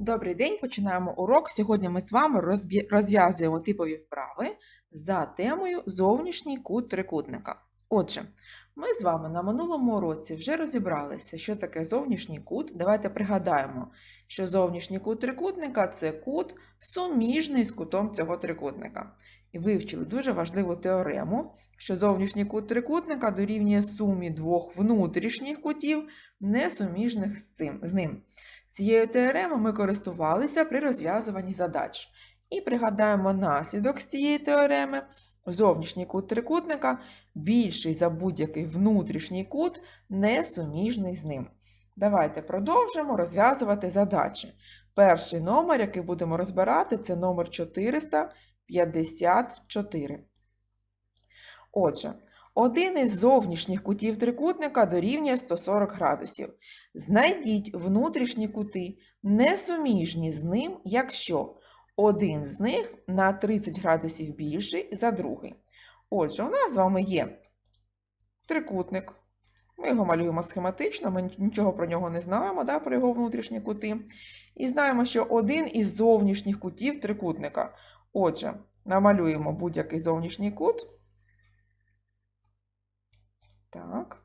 Добрий день, починаємо урок. Сьогодні ми з вами розв'язуємо типові вправи за темою зовнішній кут трикутника. Отже, ми з вами на минулому уроці вже розібралися, що таке зовнішній кут. Давайте пригадаємо, що зовнішній кут трикутника це кут суміжний з кутом цього трикутника. І вивчили дуже важливу теорему, що зовнішній кут трикутника дорівнює сумі двох внутрішніх кутів, несуміжних з, цим, з ним. Цією теоремою ми користувалися при розв'язуванні задач. І пригадаємо наслідок з цієї теореми. Зовнішній кут трикутника більший за будь-який внутрішній кут, не суміжний з ним. Давайте продовжимо розв'язувати задачі. Перший номер, який будемо розбирати, це номер 454. Отже, один із зовнішніх кутів трикутника дорівнює 140 градусів. Знайдіть внутрішні кути, несуміжні з ним, якщо один з них на 30 градусів більший за другий. Отже, у нас з вами є трикутник. Ми його малюємо схематично, ми нічого про нього не знаємо, да, про його внутрішні кути. І знаємо, що один із зовнішніх кутів трикутника. Отже, намалюємо будь-який зовнішній кут. Так.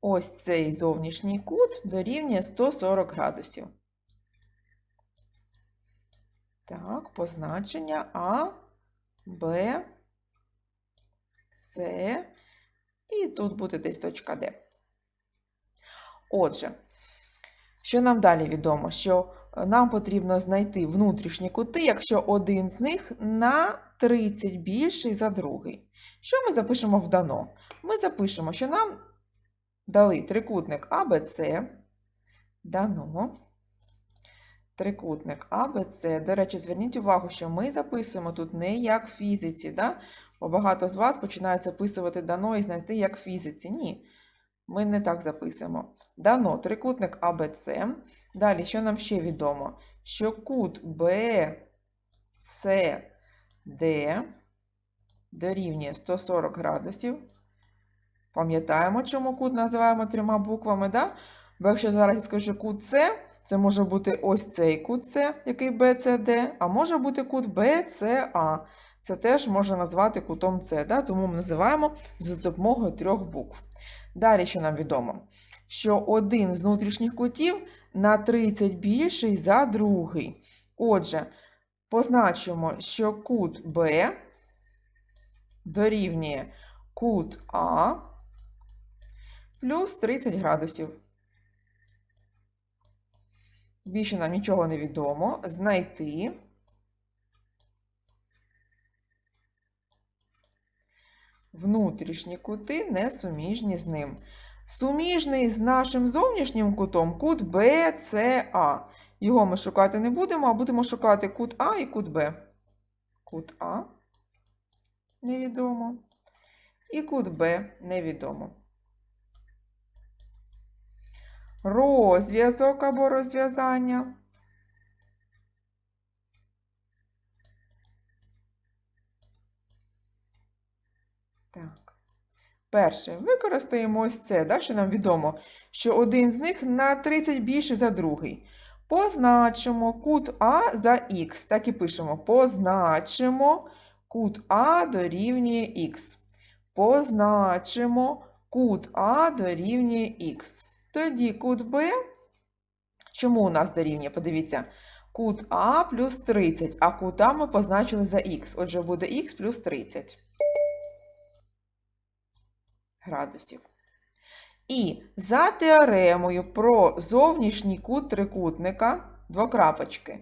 Ось цей зовнішній кут дорівнює 140 градусів. Так, позначення А, Б, С, і тут буде десь точка Д. Отже, що нам далі відомо? Що нам потрібно знайти внутрішні кути, якщо один з них на 30 більший за другий. Що ми запишемо в дано? Ми запишемо, що нам дали трикутник АБЦ, дано. Трикутник АБЦ. До речі, зверніть увагу, що ми записуємо тут не як в фізиці, да? бо багато з вас починають записувати дано і знайти як в фізиці. Ні, ми не так записуємо. Дано трикутник АБЦ. Далі, що нам ще відомо? Що кут BCD дорівнює 140 градусів. Пам'ятаємо, чому кут називаємо трьома буквами, да? Бо якщо зараз я скажу кут С, це може бути ось цей кут С, який BCD, а може бути кут BCA. Це теж можна назвати кутом С, да? тому ми називаємо за допомогою трьох букв. Далі, що нам відомо? Що один з внутрішніх кутів на 30 більший за другий. Отже, позначимо, що кут Б дорівнює кут А плюс 30 градусів. Більше нам нічого не відомо. Знайти внутрішні кути несуміжні з ним. Суміжний з нашим зовнішнім кутом кут BCA. Його ми шукати не будемо, а будемо шукати кут А і кут Б. Кут А невідомо. І кут Б невідомо. Розв'язок або розв'язання. Так. Перше, використаємо ось це, да, що нам відомо, що один з них на 30 більше за другий. Позначимо кут А за х. Так і пишемо. Позначимо кут А дорівнює х. Позначимо кут А дорівнює х. Тоді кут Б, чому у нас дорівнює? Подивіться, кут А плюс 30, а кут А ми позначили за х. Отже, буде х плюс 30 градусів. І за теоремою про зовнішній кут трикутника, двокрапочки,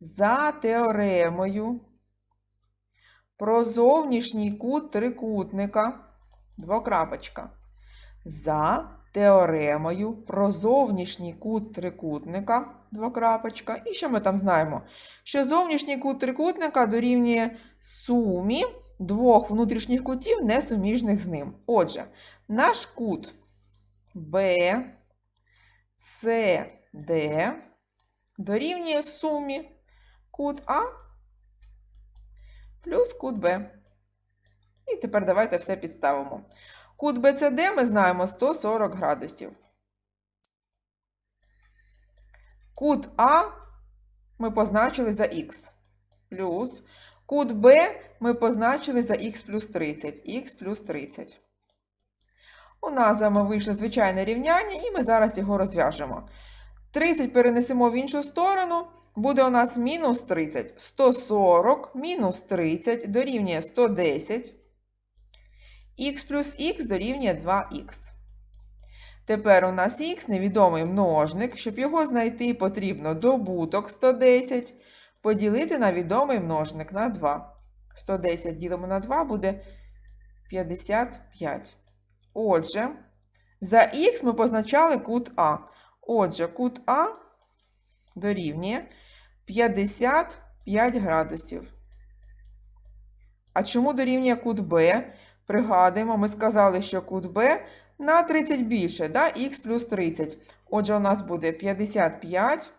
за теоремою про зовнішній кут трикутника, двокрапочка, за теоремою про зовнішній кут трикутника, двокрапочка. І що ми там знаємо? Що зовнішній кут трикутника дорівнює сумі двох внутрішніх кутів, несуміжних з ним. Отже, наш кут BCD дорівнює сумі кут А плюс кут Б. І тепер давайте все підставимо. Кут BCD ми знаємо 140 градусів. Кут А ми позначили за х. Плюс кут Б ми позначили за х плюс 30. х плюс 30. У нас з вами вийшло звичайне рівняння, і ми зараз його розв'яжемо. 30 перенесемо в іншу сторону. Буде у нас мінус 30. 140 мінус 30 дорівнює 110. х плюс х дорівнює 2х. Тепер у нас х невідомий множник. Щоб його знайти, потрібно добуток 110 поділити на відомий множник на 2. 110 ділимо на 2 буде 55. Отже, за х ми позначали кут А. Отже, кут А дорівнює 55 градусів. А чому дорівнює кут Б? Пригадуємо, ми сказали, що кут Б на 30 більше, да? х плюс 30. Отже, у нас буде 55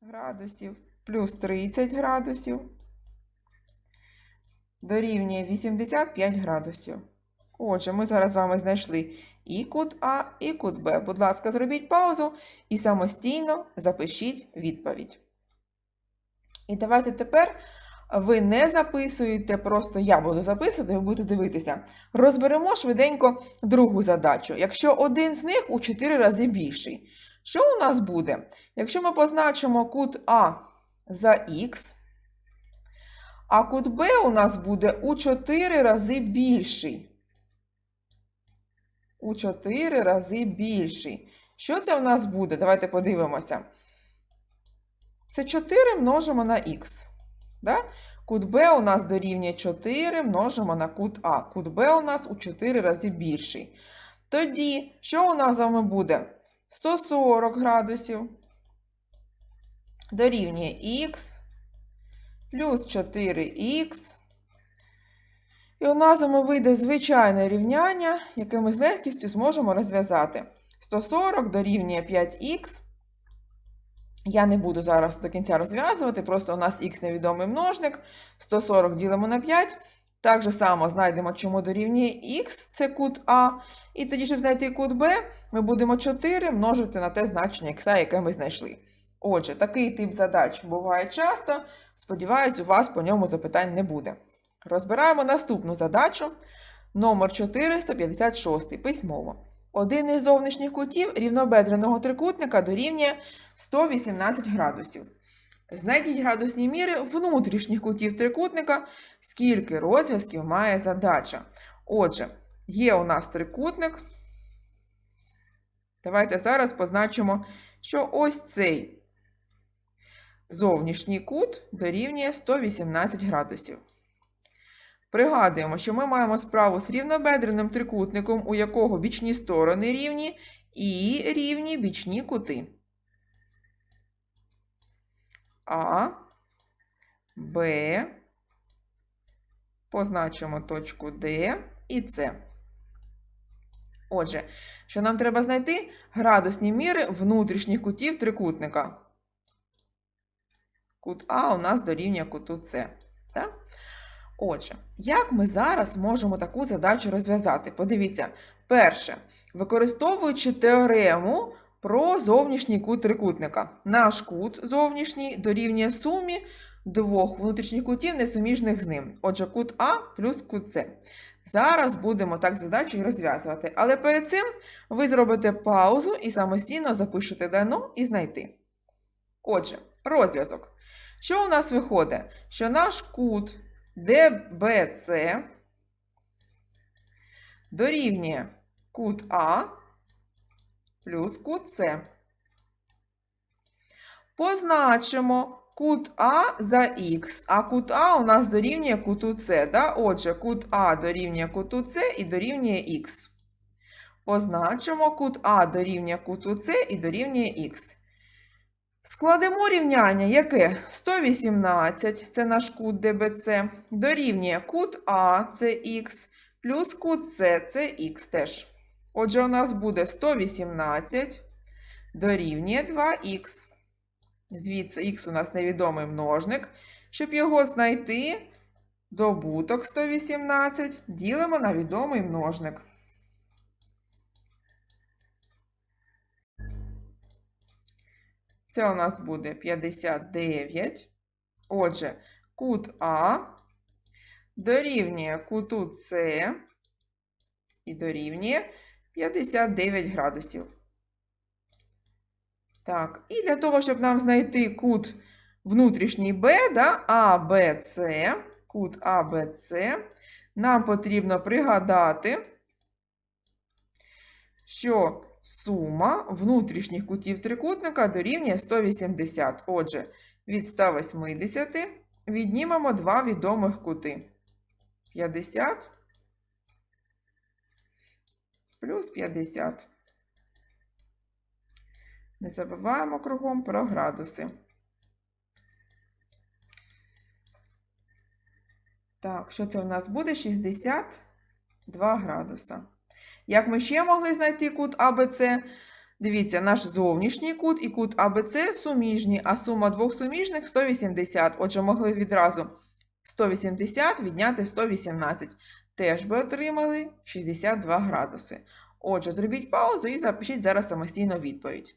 градусів плюс 30 градусів дорівнює 85 градусів. Отже, ми зараз з вами знайшли і кут А, і кут Б. Будь ласка, зробіть паузу і самостійно запишіть відповідь. І давайте тепер ви не записуєте, просто я буду записувати, ви будете дивитися. Розберемо швиденько другу задачу. Якщо один з них у 4 рази більший. Що у нас буде? Якщо ми позначимо кут А за х, а кут Б у нас буде у 4 рази більший. У 4 рази більший. Що це у нас буде? Давайте подивимося. Це 4 множимо на х. Да? Кут Б у нас дорівнює 4 множимо на кут А. Кут Б у нас у 4 рази більший. Тоді, що у нас з вами буде? 140 градусів дорівнює х плюс 4х. І у нас вами вийде звичайне рівняння, яке ми з легкістю зможемо розв'язати. 140 дорівнює 5х. Я не буду зараз до кінця розв'язувати, просто у нас х невідомий множник. 140 ділимо на 5. Так же само знайдемо, чому дорівнює х, це кут А. І тоді, щоб знайти кут Б, ми будемо 4 множити на те значення х, яке ми знайшли. Отже, такий тип задач буває часто. Сподіваюсь, у вас по ньому запитань не буде. Розбираємо наступну задачу номер 456 письмово. Один із зовнішніх кутів рівнобедреного трикутника дорівнює 118 градусів. Знайдіть градусні міри внутрішніх кутів трикутника, скільки розв'язків має задача. Отже, є у нас трикутник. Давайте зараз позначимо, що ось цей зовнішній кут дорівнює 118 градусів. Пригадуємо, що ми маємо справу з рівнобедреним трикутником, у якого бічні сторони рівні і рівні бічні кути. А, Б, позначимо точку Д і С. Отже, що нам треба знайти градусні міри внутрішніх кутів трикутника. Кут А у нас дорівнює куту С. Так? Отже, як ми зараз можемо таку задачу розв'язати? Подивіться, перше, використовуючи теорему про зовнішній кут трикутника. Наш кут зовнішній дорівнює сумі двох внутрішніх кутів, несуміжних з ним. Отже, кут А плюс кут С. Зараз будемо так задачу розв'язувати. Але перед цим ви зробите паузу і самостійно запишете дано і знайти. Отже, розв'язок. Що у нас виходить? Що наш кут ДБЦ дорівнює кут А плюс кут С. Позначимо кут А за Х, а кут А у нас дорівнює куту С. Да? Отже, кут А дорівнює куту С і дорівнює Х. Позначимо кут А дорівнює куту С і дорівнює Х. Складемо рівняння, яке 118, це наш кут ДБЦ, дорівнює кут А, це х, плюс кут С, це х теж. Отже, у нас буде 118 дорівнює 2х. Звідси х у нас невідомий множник. Щоб його знайти, добуток 118 ділимо на відомий множник. Це у нас буде 59. Отже, кут А дорівнює куту С і дорівнює 59 градусів. Так, і для того, щоб нам знайти кут внутрішній Б, да, АБЦ, кут АБЦ, нам потрібно пригадати, що сума внутрішніх кутів трикутника дорівнює 180. Отже, від 180 віднімемо два відомих кути. 50 плюс 50. Не забуваємо кругом про градуси. Так, що це у нас буде? 62 градуса. Як ми ще могли знайти кут АБЦ? Дивіться, наш зовнішній кут і кут АБЦ суміжні, а сума двох суміжних 180. Отже, могли відразу 180 відняти 118. Теж би отримали 62 градуси. Отже, зробіть паузу і запишіть зараз самостійно відповідь.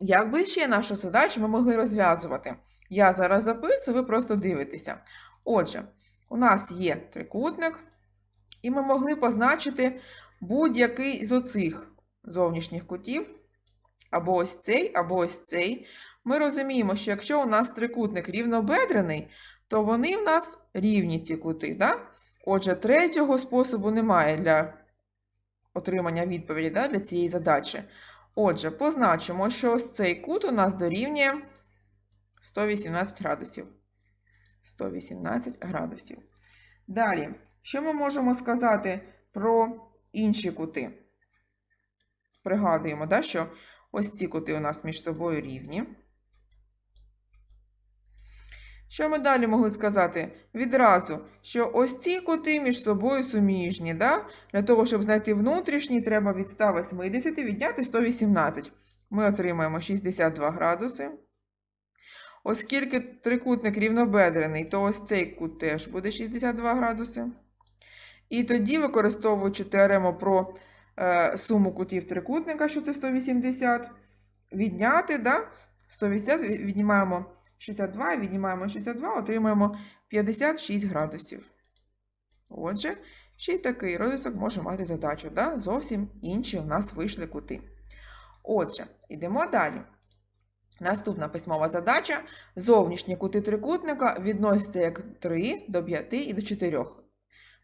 Як би ще нашу задачу ми могли розв'язувати? Я зараз записую, ви просто дивитеся. Отже, у нас є трикутник, і ми могли позначити будь-який з оцих зовнішніх кутів, або ось цей, або ось цей. Ми розуміємо, що якщо у нас трикутник рівнобедрений, то вони в нас рівні ці кути. Да? Отже, третього способу немає для отримання відповіді да, для цієї задачі. Отже, позначимо, що ось цей кут у нас дорівнює 118 градусів. 118 градусів. Далі, що ми можемо сказати про інші кути? Пригадуємо, да, що ось ці кути у нас між собою рівні. Що ми далі могли сказати? Відразу, що ось ці кути між собою суміжні. Да? Для того, щоб знайти внутрішній, треба від 180 відняти 118. Ми отримаємо 62 градуси. Оскільки трикутник рівнобедрений, то ось цей кут теж буде 62 градуси. І тоді, використовуючи теорему про е, суму кутів трикутника, що це 180, відняти да, 180 віднімаємо 62, віднімаємо 62, отримаємо 56 градусів. Отже, ще й такий розв'язок може мати задачу. Да? Зовсім інші у нас вийшли кути. Отже, йдемо далі. Наступна письмова задача. Зовнішні кути трикутника відносяться як 3 до 5 і до 4.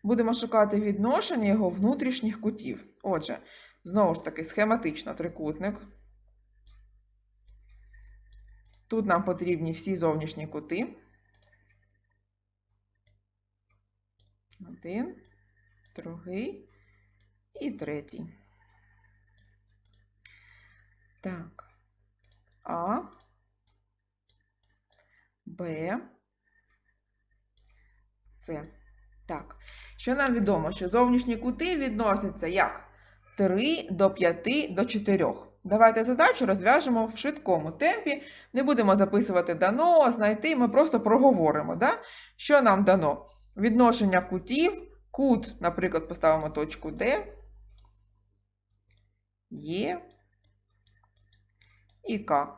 Будемо шукати відношення його внутрішніх кутів. Отже, знову ж таки, схематично трикутник. Тут нам потрібні всі зовнішні кути. Один, другий і третій. Так. А, Б, С. Так. Що нам відомо? Що зовнішні кути відносяться як 3 до 5 до 4. Давайте задачу розв'яжемо в швидкому темпі. Не будемо записувати дано, знайти, ми просто проговоримо. Да? Що нам дано? Відношення кутів. Кут, наприклад, поставимо точку Д. Є і К.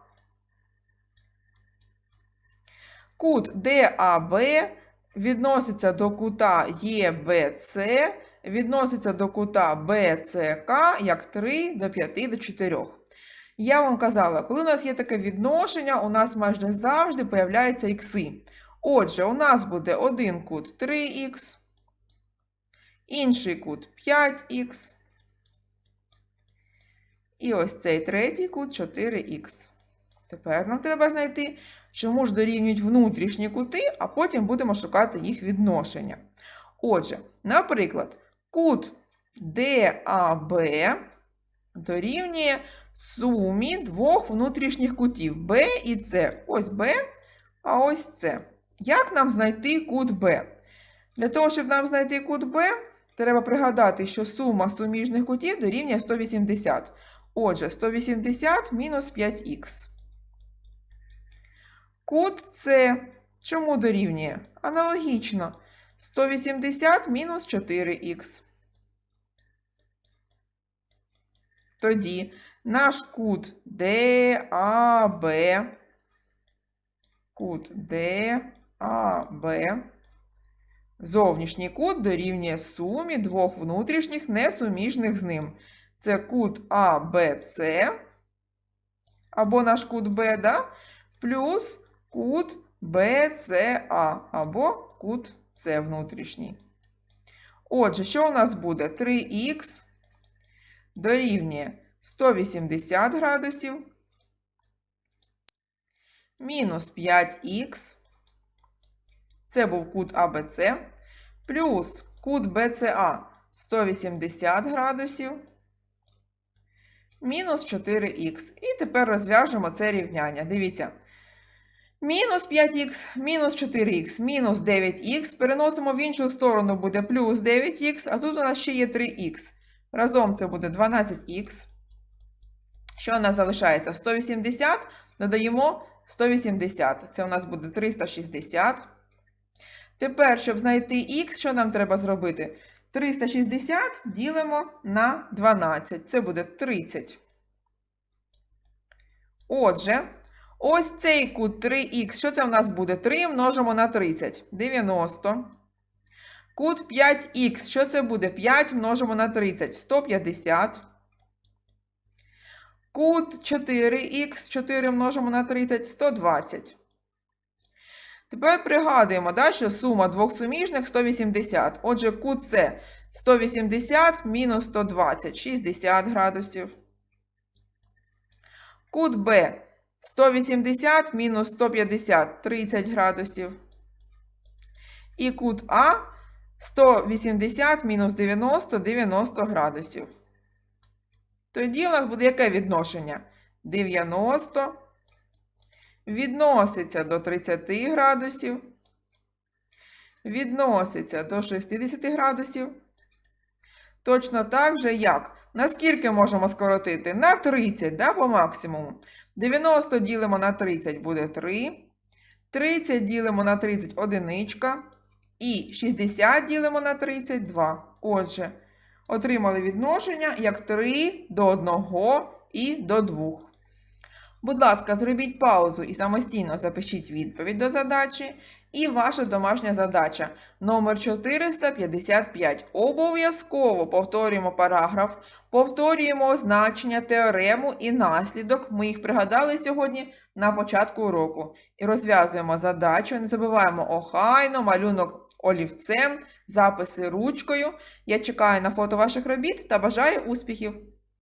Кут ДАБ відноситься до кута ЄБЦ, відноситься до кута БЦК як 3 до 5 до 4. Я вам казала, коли у нас є таке відношення, у нас майже завжди появляються ікси. Отже, у нас буде один кут 3х, інший кут 5х. І ось цей третій кут 4х. Тепер нам треба знайти, чому ж дорівнюють внутрішні кути, а потім будемо шукати їх відношення. Отже, наприклад, кут ДАБ дорівнює сумі двох внутрішніх кутів Б і С. Ось Б, а ось С. Як нам знайти кут Б? Для того, щоб нам знайти кут Б, треба пригадати, що сума суміжних кутів дорівнює 180. Отже, 180 мінус 5х. Кут С чому дорівнює? Аналогічно. 180 мінус 4х. Тоді наш кут ДАБ, кут ДАБ, зовнішній кут дорівнює сумі двох внутрішніх несуміжних з ним. Це кут АБЦ, або наш кут Б, да? плюс кут БЦА, або кут С внутрішній. Отже, що у нас буде? 3х дорівнює 180 градусів мінус 5х, це був кут АБЦ, плюс кут БЦА 180 градусів, мінус 4х. І тепер розв'яжемо це рівняння. Дивіться. Мінус 5х, мінус 4х, мінус 9х. Переносимо в іншу сторону буде плюс 9х, а тут у нас ще є 3х. Разом це буде 12х. Що у нас залишається? 180. Додаємо 180. Це у нас буде 360. Тепер, щоб знайти х, що нам треба зробити? 360 ділимо на 12. Це буде 30. Отже, ось цей кут 3х. Що це у нас буде? 3 множимо на 30. 90. Кут 5х. Що це буде? 5 множимо на 30. 150. Кут 4х. 4 множимо на 30. 120. Тепер пригадуємо, да, що сума двох суміжних 180. Отже, кут С 180 мінус 120 60 градусів. Кут Б 180 мінус 150 30 градусів. І кут А 180 мінус 90 90 градусів. Тоді у нас буде яке відношення? 90 відноситься до 30 градусів, відноситься до 60 градусів. Точно так же, як? Наскільки можемо скоротити? На 30, да, по максимуму. 90 ділимо на 30 буде 3. 30 ділимо на 30 одиничка. І 60 ділимо на 32. Отже, отримали відношення як 3 до 1 і до 2. Будь ласка, зробіть паузу і самостійно запишіть відповідь до задачі. І ваша домашня задача номер 455. Обов'язково повторюємо параграф, повторюємо значення, теорему і наслідок. Ми їх пригадали сьогодні на початку уроку. І розв'язуємо задачу. Не забуваємо охайно, малюнок олівцем, записи ручкою. Я чекаю на фото ваших робіт та бажаю успіхів!